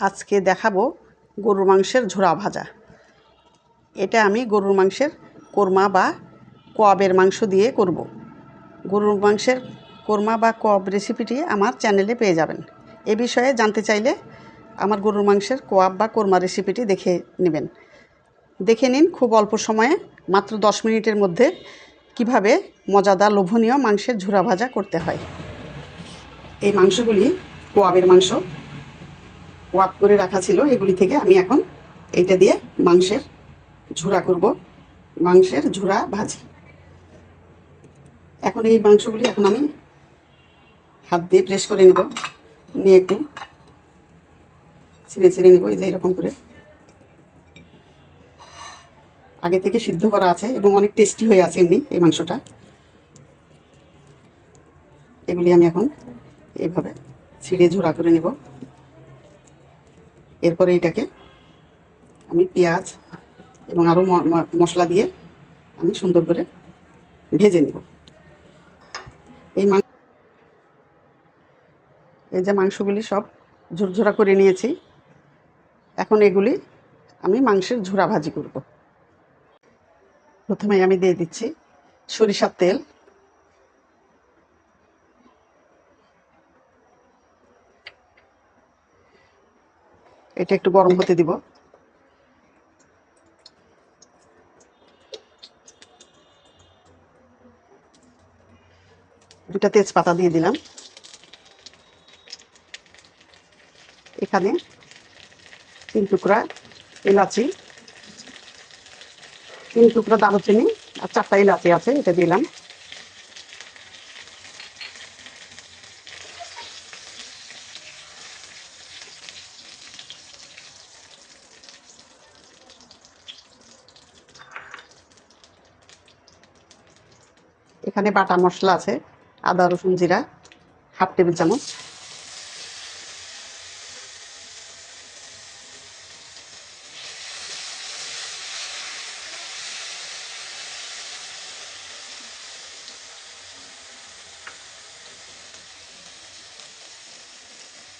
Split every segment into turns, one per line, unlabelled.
আজকে দেখাবো গরুর মাংসের ঝোড়া ভাজা। এটা আমি গরুর মাংসের কোরমা বা কোয়াবের মাংস দিয়ে করব। গরুর মাংসের কোরমা বা কোয়াব রেসিপিটি আমার চ্যানেলে পেয়ে যাবেন। এ বিষয়ে জানতে চাইলে আমার গরুর মাংসের কোয়াব বা কোরমা রেসিপিটি দেখে নেবেন। দেখে নিন খুব অল্প সময়ে, মাত্র দশ মিনিটের মধ্যে কীভাবে মজাদার লোভনীয় মাংসের ঝুরা ভাজা করতে হয়। এই মাংসগুলি কোয়াবের মাংস। ওয়াপ করে রাখা ছিল এগুলি থেকে আমি এখন এইটা দিয়ে মাংসের ঝুরা করব। মাংসের ঝুরা ভাজি। এখন এই মাংসগুলি এখন আমি হাত দিয়ে প্রেস করে নেব। নিয়ে একটু ছিঁড়ে ছিঁড়ে নেব, এই যে এরকম করে। আগে থেকে সিদ্ধ করা আছে এবং অনেক টেস্টি হয়ে আছে এমনি এই মাংসটা। এগুলি আমি এখন এইভাবে ছিঁড়ে ঝোড়া করে নেব। এরপরে এটাকে আমি পেঁয়াজ এবং আরও মশলা দিয়ে আমি সুন্দর করে ভেজে নেব। এই মাংস এই যে মাংসগুলি সব ঝুরঝুরা করে নিয়েছি, এখন এগুলি আমি মাংসের ঝোড়া ভাজি করব। প্রথমে আমি দিয়ে দিচ্ছি সরিষার তেল। এটা একটু গরম হতে দিব। দুটা তেজপাতা দিয়ে দিলাম। এখানে তিন টুকরা এলাচি, তিন টুকরা দারুচিনি আর চারটা এলাচি আছে, এটা দিলাম। এখানে বাটা মশলা আছে, আদা, রসুন, জিরা, হাফ টেবিল চামচ।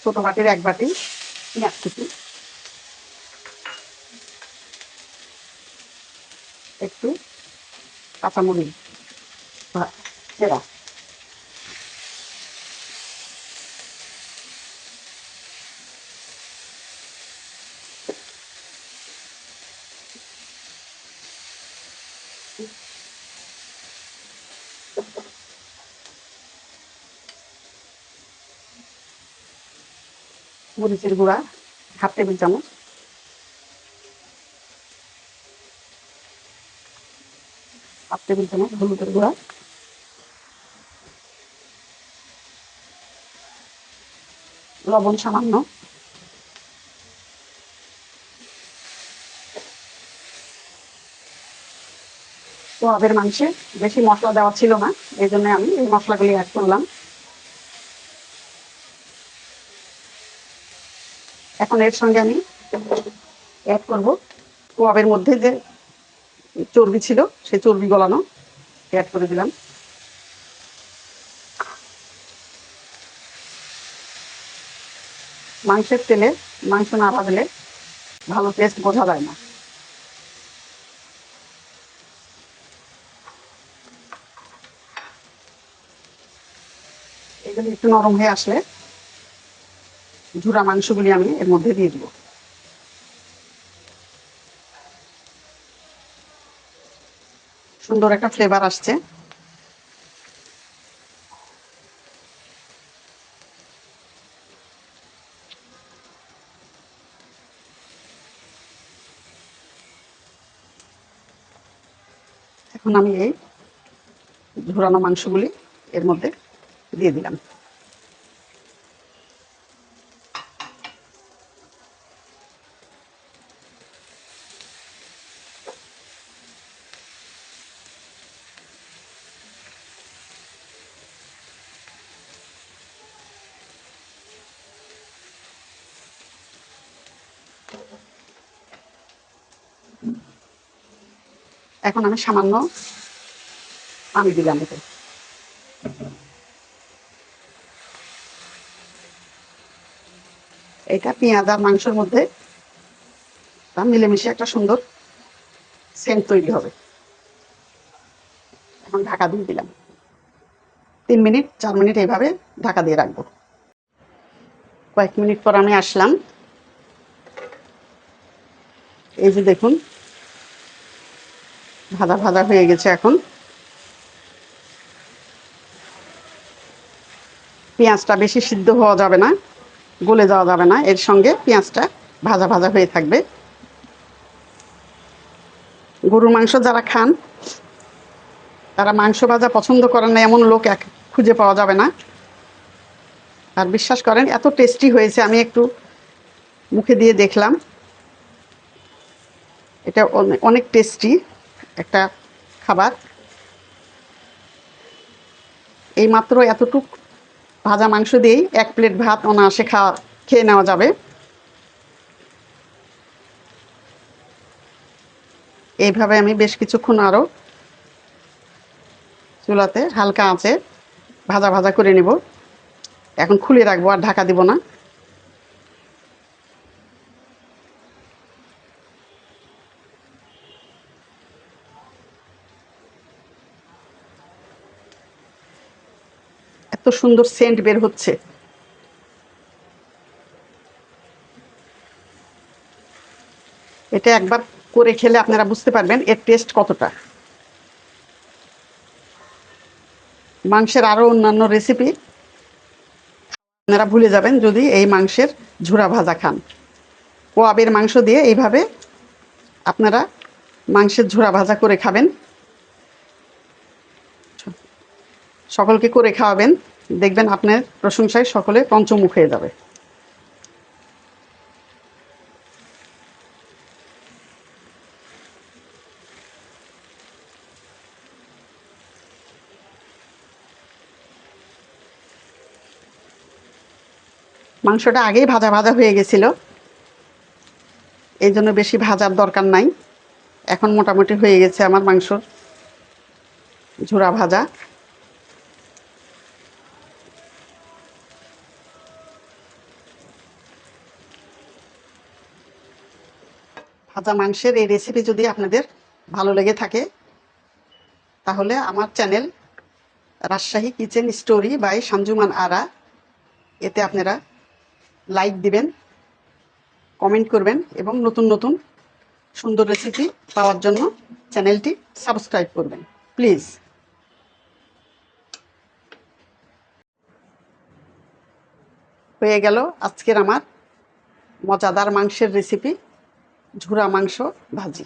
ছোট বাটির এক বাটি পেঁয়াজ কুচি। একটু কাঁচামরিচ। চেরা মরিচের গুঁড়া হাফ টেবিল চামচ হাফ টেবিল চামচ হলুদের গুঁড়া লবণ সামান্য। পোহাবের মাংসে বেশি মশলা দেওয়া ছিল না, এই জন্য আমি এই মশলাগুলি অ্যাড করলাম। এখন এর সঙ্গে আমি অ্যাড করব। পোয়াবের মধ্যে যে চর্বি ছিল, সেই চর্বি গলানো অ্যাড করে দিলাম। মাংসের তেলে মাংস না ভাজলে ভালো টেস্ট বোঝা যায় না। এগুলি একটু নরম হয়ে আসলে ঝুরা মাংসগুলি আমি এর মধ্যে দিয়ে দিব। সুন্দর একটা ফ্লেভার আসছে। এখন আমি এই ঝোরানো মাংসগুলি এর মধ্যে দিয়ে দিলাম। এখন আমি সামান্য পানি দিলাম এতে। এটা পেঁয়াজ আর মাংসের মধ্যে মিলেমিশে একটা সুন্দর সেন্ট তৈরি হবে। এখন ঢাকা দিয়ে দিলাম। তিন মিনিট, চার মিনিট এইভাবে ঢাকা দিয়ে রাখব। কয়েক মিনিট পর আমি আসলাম। এই যে দেখুন ভাজা ভাজা হয়ে গেছে এখন। পেঁয়াজটা বেশি সিদ্ধ হওয়া যাবে না, গলে যাওয়া যাবে না, এর সঙ্গে পেঁয়াজটা ভাজা ভাজা হয়ে থাকবে। গরুর মাংস যারা খান, তারা মাংস ভাজা পছন্দ করেন না, এমন লোক এক খুঁজে পাওয়া যাবে না। আর বিশ্বাস করেন, এত টেস্টি হয়েছে, আমি একটু মুখে দিয়ে দেখলাম। এটা অনেক টেস্টি। একটা খাবার। এই মাত্র এতটুক ভাজা মাংস দিয়েই এক প্লেট ভাত অনায়াসে খাওয়া, খেয়ে নেওয়া যাবে। এইভাবে আমি বেশ কিছুক্ষণ আরও চুলাতে হালকা আঁচে ভাজা ভাজা করে নেব। এখন খুলে রাখব, আর ঢাকা দিব না। এত সুন্দর সেন্ট বের হচ্ছে। এটা একবার করে খেলে আপনারা বুঝতে পারবেন এর টেস্ট কতটা। মাংসের আরও অন্যান্য রেসিপি আপনারা ভুলে যাবেন যদি এই মাংসের ঝুরা ভাজা খান। কোয়াবের মাংস দিয়ে এইভাবে আপনারা মাংসের ঝোড়া ভাজা করে খাবেন। সকলকে করে খাওয়াবেন। দেখবেন আপনার প্রশংসায় সকলে পঞ্চমুখ হয়ে যাবে। মাংসটা আগেই ভাজা ভাজা হয়ে গেছিল। এই জন্য বেশি ভাজার দরকার নাই। এখন মোটামুটি হয়ে গেছে আমার মাংস ঝোড়া ভাজা। ভাজা মাংসের এই রেসিপি যদি আপনাদের ভালো লেগে থাকে, তাহলে আমার channel Rajshahi kitchen story by Sanjuman Ara, এতে আপনারা লাইক দিবেন কমেন্ট করবেন এবং নতুন নতুন সুন্দর রেসিপি পাওয়ার জন্য চ্যানেলটি সাবস্ক্রাইব করবেন। প্লিজ হয়ে গেল আজকের আমার মজাদার মাংসের রেসিপি ঝুরা মাংস ভাজি।